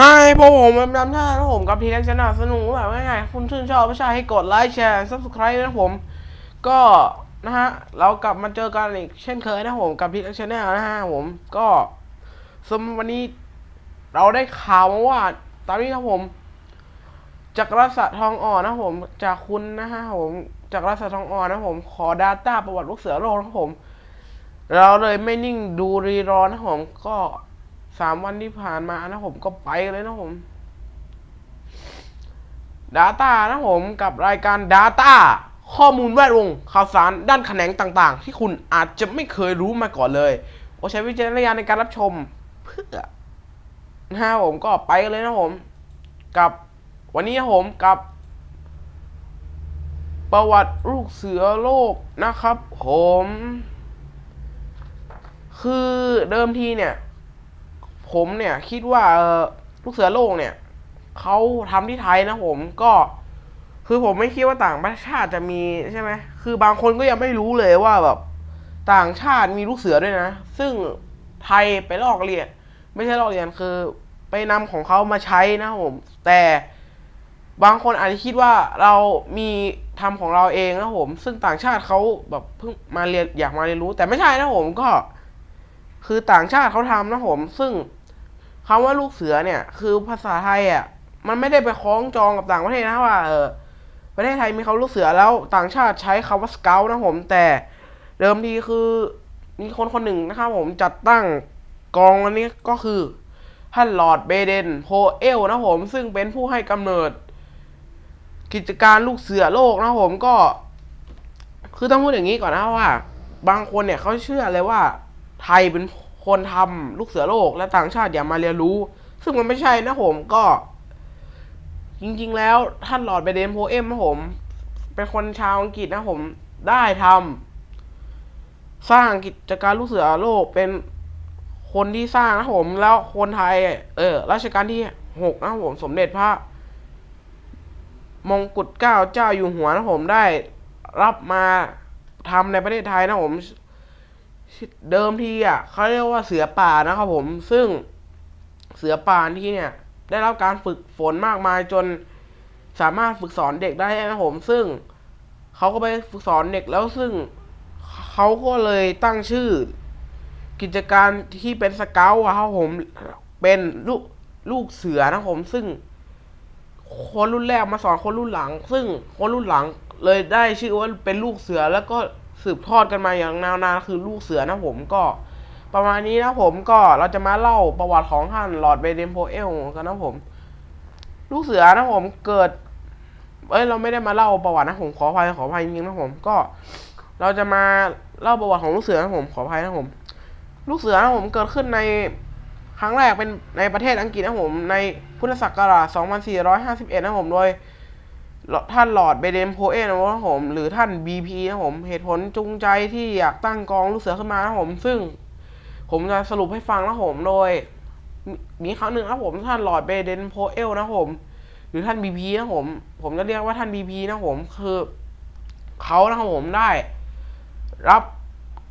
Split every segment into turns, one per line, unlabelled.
ฮายพวกผมเป็นนำท่านะผมกับทีแรกชนะสนุกแบบง่ายๆคุณชื่นชอบไม่ใช่ให้กดไลค์แชร์ซับสไครต์นะผม ก็นะฮะ เรากลับมาเจอกันอีกเช่นเคยนะผมกับทีแรกชนะนะฮะผมก็สำหรับวันนี้เราได้ข่าวมาว่า ตอนนี้นะผมจักรศทองอ่อนนะผมจากคุณนะฮะผมจักรศทองอ่อนนะผม ขอ Data ประวัติลูกเสือโลกนะผม เราเลยไม่นิ่งดูรีรอนะผมก็ สามวันที่ผ่านมานะผมก็ไปเลยนะผม Data นะผมกับรายการ Data ข้อมูลแวดวงข่าวสารด้านแขนงต่างๆ ที่คุณอาจจะไม่เคยรู้มาก่อนเลยโปรดใช้วิจารณญาณในการรับชม เพื่อนะฮะผมก็ไปเลยนะผม กับวันนี้นะผมกับ ประวัติลูกเสือโลกนะครับ ผม คือเดิมทีเนี่ย ผมเนี่ยคิดว่าลูกเสือโลกเนี่ยเขาทำที่ไทยนะผมก็คือผมไม่คิดว่าต่างประเทศจะมีใช่ไหมคือบางคนก็ยังไม่รู้เลยว่าแบบต่างชาติมีลูกเสือด้วยนะ ซึ่งไทยไปลอกเรียน ไม่ใช่ลอกเรียนคือ ไปนำของเขามาใช้นะผม แต่บางคนอาจจะคิดว่าเรามีทำของเราเองนะผม ซึ่งต่างชาติเขาแบบเพิ่งมาเรียนอยากมาเรียนรู้ แต่ไม่ใช่นะผมก็ คือต่างชาติเขาทำนะผม ซึ่ง คำว่าลูกเสือเนี่ย คือภาษาไทยอะมันไม่ได้ไปคล้องจองกับต่างประเทศนะว่าเออประเทศไทยมีคำว่าลูกเสือแล้วต่างชาติใช้คำว่าสเกลนะผม แต่เดิมทีคือมีคนคนหนึ่งนะครับผมจัดตั้งกองอันนี้ก็คือท่านลอร์ดเบเดนโพเอลนะผม ซึ่งเป็นผู้ให้กำเนิด กิจการลูกเสือโลกนะผมก็ คือต้องพูดอย่างนี้ก่อนนะว่า บางคนเนี่ยเขาเชื่อเลยว่าไทยเป็น คนทำลูกเสือโลกและต่างชาติอย่ามาเรียนรู้ ซึ่งมันไม่ใช่นะผมก็ จริงๆ แล้วท่านหลอดเบเดนโพเอมนะผม เป็นคนชาวอังกฤษนะผมได้ทำสร้างกิจการลูกเสือโลกเป็นคนที่สร้างนะผม แล้วคนไทย เออรัชกาลที่หกนะผม สมเด็จพระมงกุฎเกล้าเจ้าอยู่หัวนะผมได้รับมาทำในประเทศไทยนะผม เดิมทีอะเขาเรียกว่าเสือป่านะครับผม ซึ่งเสือป่าที่เนี่ย ได้รับการฝึกฝนมากมายจนสามารถฝึกสอนเด็กได้นะครับผม ซึ่งเขาก็ไปฝึกสอนเด็กแล้วซึ่งเขาก็เลยตั้งชื่อ กิจการที่เป็นสเกลอะครับผมเป็นลูกลูกเสือนะผม ซึ่ง คนรุ่นแรกมาสอนคนรุ่นหลัง ซึ่งคนรุ่นหลังเลยได้ชื่อว่าเป็นลูกเสือแล้วก็ สืบทอดกันมาอย่างนาวนานคือลูกเสือนะผมก็ ประมาณนี้นะผมก็เราจะมาเล่าประวัติของท่านหลอดเบเดนโพเอลกันนะผม ลูกเสือนะผมเกิด เอ้ยเราไม่ได้มาเล่าประวัตินะผมขออภัยขออภัยจริงๆนะผมก็ เราจะมาเล่าประวัติของลูกเสือนะผมขออภัยนะผม ลูกเสือนะผมเกิดขึ้นในครั้งแรกเป็นในประเทศอังกฤษนะผมในพุทธศักราช 2451 นะผมโดย ท่านหลอดเบเดนโพเอลนะผม หรือท่าน BP นะผม เหตุผลจูงใจที่อยากตั้งกองลูกเสือขึ้นมานะผม ซึ่ง ผมจะสรุปให้ฟังนะผมโดย มีครั้งหนึ่งนะผม ท่านหลอดเบเดนโพเอลนะผม หรือท่าน BP นะผม ผมจะเรียกว่าท่าน BP นะผม คือเขานะครับผมได้ รับ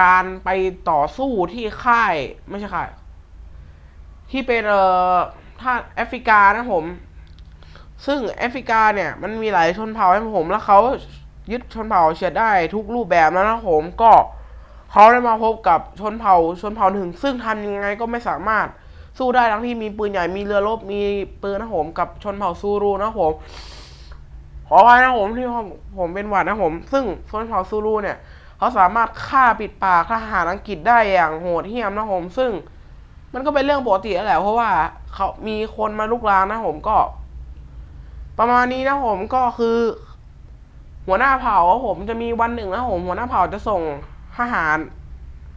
การไปต่อสู้ที่ค่ายไม่ใช่ค่ายที่เป็นเอ่อท่านแอฟริกานะผม ซึ่งแอฟริกาเนี่ยมันมีหลายชนเผ่าให้ผม แล้วเขายึดชนเผ่าเฉียดได้ทุกรูปแบบแล้วนะผมก็เขาได้มาพบกับชนเผ่าชนเผ่าหนึ่ง ซึ่งทำยังไงก็ไม่สามารถสู้ได้ทั้งที่มีปืนใหญ่มีเรือรบมีปืนนะผมกับชนเผ่าซูรูนะผมขออภัยนะผมที่ผมผมเป็นหวัดนะผม ซึ่งชนเผ่าซูรูเนี่ยเขาสามารถฆ่าปิดปากทหารอังกฤษได้อย่างโหดเหี้ยมนะผม ซึ่งมันก็เป็นเรื่องปกติแล้วแหละเพราะว่าเขามีคนมาลุกลามนะผมก็ ประมาณนี้นะผมก็คือ หัวหน้าเผ่าผมจะมีวันหนึ่งนะผมหัวหน้าเผ่าจะส่งทหาร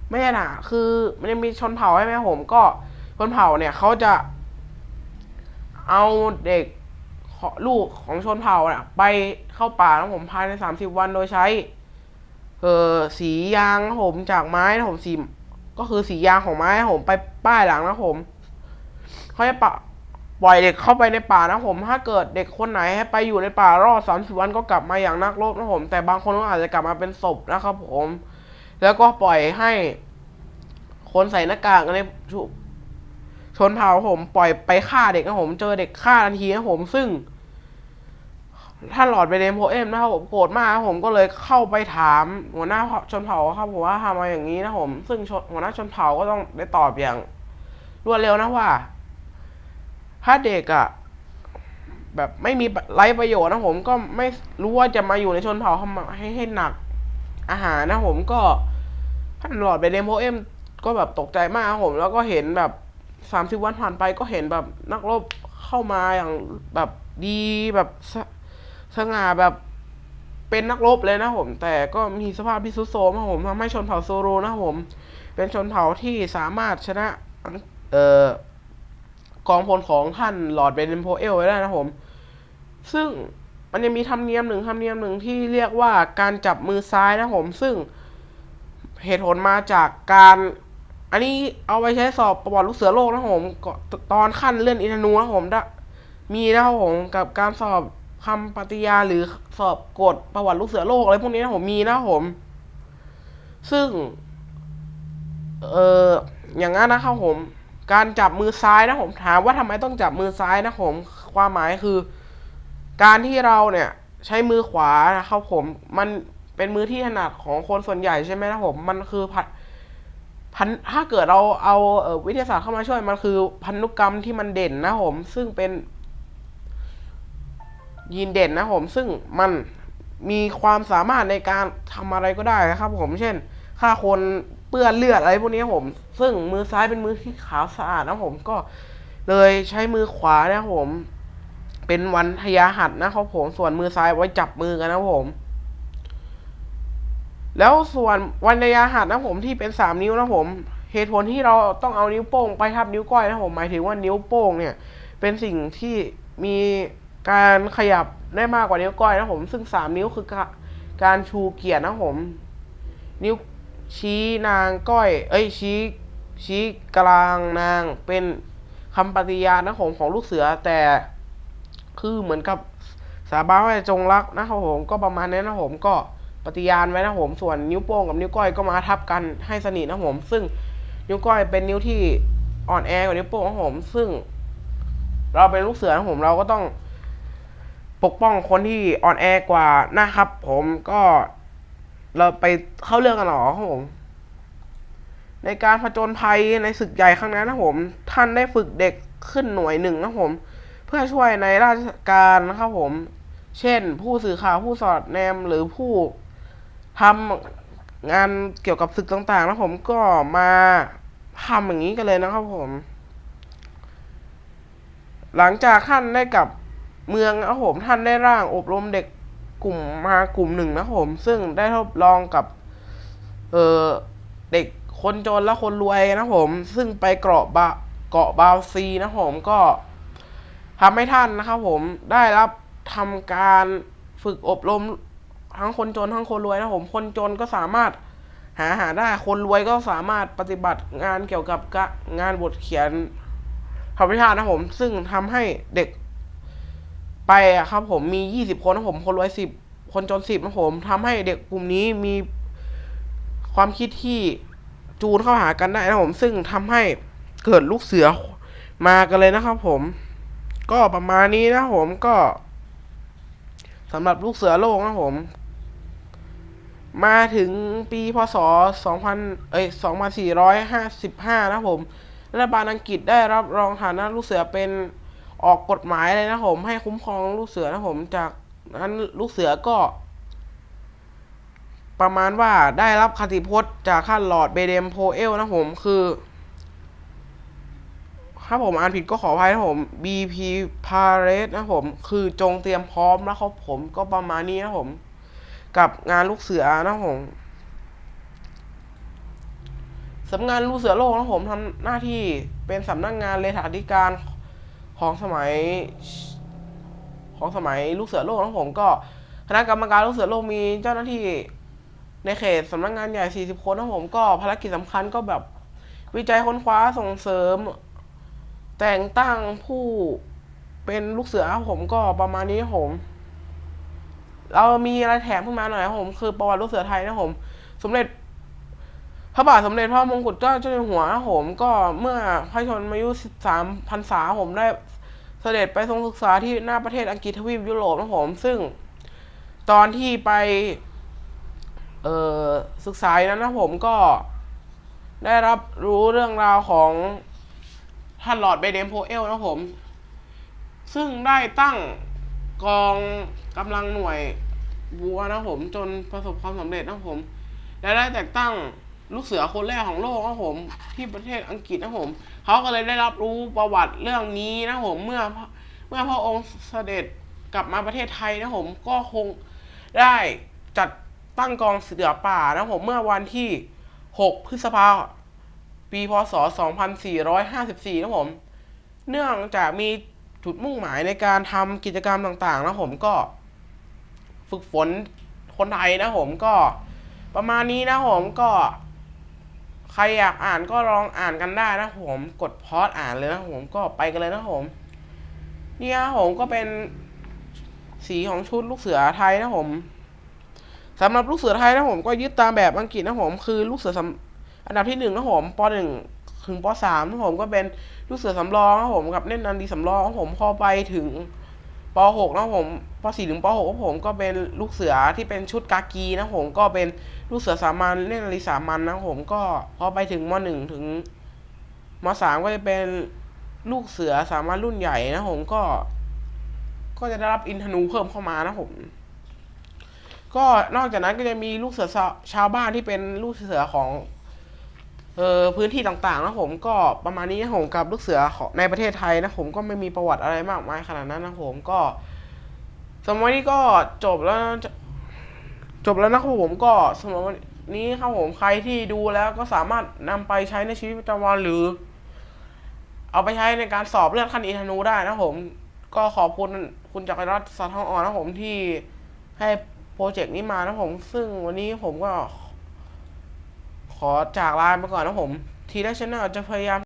ไม่ใช่นะคือมันจะมีชนเผ่าใช่ไหมผมก็ชนเผ่าเนี่ยเขาจะ เอาเด็กลูกของชนเผ่าน่ะ ไปเข้าป่านะผมภายในสามสิบวันโดยใช้ เออสียางนะผมจากไม้นะผมสีก็คือสียางของไม้ผมไปป้ายหลังนะผมเขาจะปะ ปล่อยเด็กเข้าไปในป่านะผมถ้าเกิดเด็กคนไหนให้ไปอยู่ในป่ารอดสามสิบวันก็กลับมาอย่างนักรบนะผม แต่บางคนก็อาจจะกลับมาเป็นศพนะครับผม แล้วก็ปล่อยให้คนใส่หน้ากากในชชนเผ่าผมปล่อยไปฆ่าเด็กนะผม เจอเด็กฆ่าทันทีนะผมซึ่งท่านหลอดเบเดมโพเอมนะครับผมโกรธมากผมก็เลยเข้าไปถามหัวหน้าชนเผ่าครับผมว่าทำมาอย่างนี้นะผม ซึ่งหัวหน้าชนเผ่าก็ต้องได้ตอบอย่างรวดเร็วนะว่า ถ้าเด็กอะแบบไม่มีไรประโยชน์นะผมก็ไม่รู้ว่าจะมาอยู่ในชนเผ่าทำให้ให้หนักอาหารนะผมก็ท่านหลอดเบเดมโพเอมก็แบบตกใจมากครับผม แล้วก็เห็นแบบสามสิบวันผ่านไปก็เห็นแบบนักรบเข้ามาอย่างแบบดีแบบสสง่าแบบเป็นนักรบเลยนะผม แต่ก็มีสภาพที่ทรุดโทรมนะผมทำให้ชนเผ่าโซโรนะผม เป็นชนเผ่าที่สามารถชนะเอ่อ กองพลของท่านหลอดเบนโพเอลไว้ได้นะผม ซึ่งมันยังมีธรรมเนียมหนึ่งธรรมเนียมหนึ่งที่เรียกว่าการจับมือซ้ายนะผม ซึ่งเหตุผลมาจากการ อันนี้เอาไปใช้สอบประวัติลูกเสือโลกนะผมตอนขั้นเลื่อนอินทนูนะผมได้มีนะครับผมกับการสอบคำปฏิญาหรือสอบกฎประวัติลูกเสือโลกอะไรพวกนี้นะผมมีนะผม ซึ่ง เอออย่างนั้นนะครับผม การจับมือซ้ายนะผมถามว่าทำไมต้องจับมือซ้ายนะผมความหมายคือ การที่เราเนี่ยใช้มือขวานะครับผมมันเป็นมือที่ถนัดของคนส่วนใหญ่ใช่ไหมนะผมมันคือพันพันถ้าเกิดเราเอาเออวิทยาศาสตร์เข้ามาช่วยมันคือพันธุกรรมที่มันเด่นนะผม ซึ่งเป็นยีนเด่นนะผม ซึ่งมันมีความสามารถในการทำอะไรก็ได้นะครับผมเช่นฆ่าคน เปื้อนเลือดอะไรพวกนี้ครับผม ซึ่งมือซ้ายเป็นมือที่ขาวสะอาดนะผมก็เลยใช้มือขวานะผม เป็นวันทยาหัดนะครับผมส่วนมือซ้ายไว้จับมือกันนะผม แล้วส่วนวันทยาหัดนะผมที่เป็นสามนิ้วนะผมเหตุผลที่เราต้องเอานิ้วโป้งไปทับนิ้วก้อยนะผมหมายถึงว่านิ้วโป้งเนี่ย เป็นสิ่งที่มีการขยับได้มากกว่านิ้วก้อยนะผม ซึ่งสามนิ้วคือการชูเกียรตินะผม นิ้ว ชี้นางก้อย เอ้ยชี้ชี้กลางนางเป็นคำปฏิญาณนะผมของลูกเสือแต่คือเหมือนกับสาบานว่าจงรักนะครับผมก็ประมาณนี้นะผมก็ปฏิญาณไว้นะผมส่วนนิ้วโป้งกับนิ้วก้อยก็มาทับกันให้สนิทนะผม ซึ่งนิ้วก้อยเป็นนิ้วที่อ่อนแอกว่านิ้วโป้งนะผม ซึ่ง เราเป็นลูกเสือนะผมเราก็ต้อง ปกป้องคนที่อ่อนแอกว่านะครับ ผมก็ เราไปเข้าเรื่องกันหรอครับผม ในการผจญภัยในศึกใหญ่ครั้งนั้นนะผม ท่านได้ฝึกเด็กขึ้นหน่วยหนึ่งนะผม เพื่อช่วยในราชการนะครับผม เช่น ผู้สื่อข่าวผู้สอดแนมหรือผู้ทำงานเกี่ยวกับศึกต่างๆนะผมก็มาทำอย่างนี้กันเลยนะครับผม หลังจากท่านได้กลับเมืองนะครับผมท่านได้ร่างอบรมเด็ก กลุ่มมากลุ่มหนึ่งนะผมซึ่งได้ทดลองกับ เออเด็กคนจนและคนรวยนะผม ซึ่งไปเกาะบาเกาะบาวซีนะผมก็ทำให้ท่านนะครับผมได้รับทำการฝึกอบรมทั้งคนจนทั้งคนรวยนะผม คนจนก็สามารถหาหาได้ คนรวยก็สามารถปฏิบัติงานเกี่ยวกับงานบทเขียนธรรมชาตินะผม ซึ่งทำให้เด็กไปอะครับผมมียี่สิบคนนะผม คนรวยสิบ คนจนสิบนะผมทำให้เด็กกลุ่มนี้มีความคิดที่จูนเข้าหากันได้นะผม ซึ่งทำให้เกิดลูกเสือมากันเลยนะครับผม ก็ประมาณนี้นะผมก็สำหรับลูกเสือโลกนะผม มาถึงปีพศ 2000 เอ้ย 2455 นะผม รัฐบาลอังกฤษได้รับรองฐานะลูกเสือเป็นออกกฎหมายเลยนะผม ให้คุ้มครองลูกเสือนะผมจาก นั้นลูกเสือก็ ประมาณว่าได้รับคติพจน์จากข้าหลอดเบเดมโพเอลนะผมคือ ถ้าผมอ่านผิดก็ขออภัยนะผม BP p a r a d e นะผม คือจงเตรียมพร้อมนะครับผมก็ประมาณนี้นะผม กับงานลูกเสือนะผมสำนักงานลูกเสือโลกนะผมทำหน้าที่เป็นสำนักงานเลขาธิการของสมัย ของสมัยลูกเสือโลกนะผมก็คณะกรรมการลูกเสือโลกมีเจ้าหน้าที่ในเขตสำนักงานใหญ่ 40 คนนะผมก็ภารกิจสำคัญก็แบบวิจัยค้นคว้าส่งเสริม แต่งตั้งผู้เป็นลูกเสือผมก็ประมาณนี้ผม เรามีอะไรแถมขึ้นมาหน่อยผม คือประวัติลูกเสือไทยนะผม สมเด็จ พระบาทสมเด็จพระมงกุฎเกล้าเจ้าอยู่หัวนะผม ก็เมื่อพระชนมายุ 13พรรษาผมได้ เสด็จไปทรงศึกษาที่หน้าประเทศอังกฤษทวีปยุโรปนะผม ซึ่งตอนที่ไปเออศึกษานั้นนะผมก็ได้รับรู้เรื่องราวของท่านหลอดเบเดมโพเอลนะผม ซึ่งได้ตั้งกองกำลังหน่วยวัวนะผม จนประสบความสำเร็จนะผม และได้แต่งตั้ง ลูกเสือคนแรกของโลกนะผม ที่ประเทศอังกฤษนะผมเขาก็เลยได้รับรู้ประวัติเรื่องนี้นะผมเมื่อเมื่อพระองค์เสด็จกลับมาประเทศไทยนะผมก็คงได้จัดตั้งกองเสือป่านะผมเมื่อวันที่ 6 พฤษภาปีพศ 2454 นะผม เนื่องจากมีจุดมุ่งหมายในการทำกิจกรรมต่างๆ นะผมก็ ฝึกฝนคนไทยนะผมก็ประมาณนี้นะผมก็ ใครอยากอ่านก็ลองอ่านกันได้นะผม กดพอดอ่านเลยนะผมก็ไปกันเลยนะผม เนี่ยผมก็เป็นสีของชุดลูกเสือไทยนะผมสำหรับลูกเสือไทยนะผมก็ยึดตามแบบอังกฤษนะผมคือลูกเสือสำอันดับที่หนึ่งนะผมปหนึ่งถึงปสามนะผมก็เป็นลูกเสือสำรองนะผมกับเล่นนันดีสำรองนะผมพอไปถึง ป .6 นะผมป .4 ถึงป .6 ของผมก็เป็นลูกเสือที่เป็นชุดกากีนะผมก็เป็นลูกเสือสามัญเล่นนาฬิสามัญนะผมก็พอไปถึงม .1 ถึงม .3 ก็จะเป็นลูกเสือสามัญรุ่นใหญ่นะผมก็ ก็จะได้รับอินทนูเพิ่มเข้ามานะผมก็นอกจากนั้นก็จะมีลูกเสือชาวบ้านที่เป็นลูกเสือของ เออพื้นที่ต่างๆนะผมก็ประมาณนี้นะผมกับลูกเสือในประเทศไทยนะผมก็ไม่มีประวัติอะไรมากมายขนาดนั้นนะผมก็สำหรับวันนี้ก็จบแล้วจบแล้วนะครับผมก็สำหรับวันนี้ครับผมใครที่ดูแล้วก็สามารถนำไปใช้ในชีวิตประจำวันหรือ เอาไปใช้ในการสอบเลือนขั้นอินทนูได้นะผม ก็ขอบคุณคุณจักรรัตน์สาทองอ่อนนะผมที่ให้โปรเจกต์นี้มานะผม ซึ่งวันนี้ผมก็ ขอจากลาไปก่อนนะผม ทีแรกชแนลจะพยายาม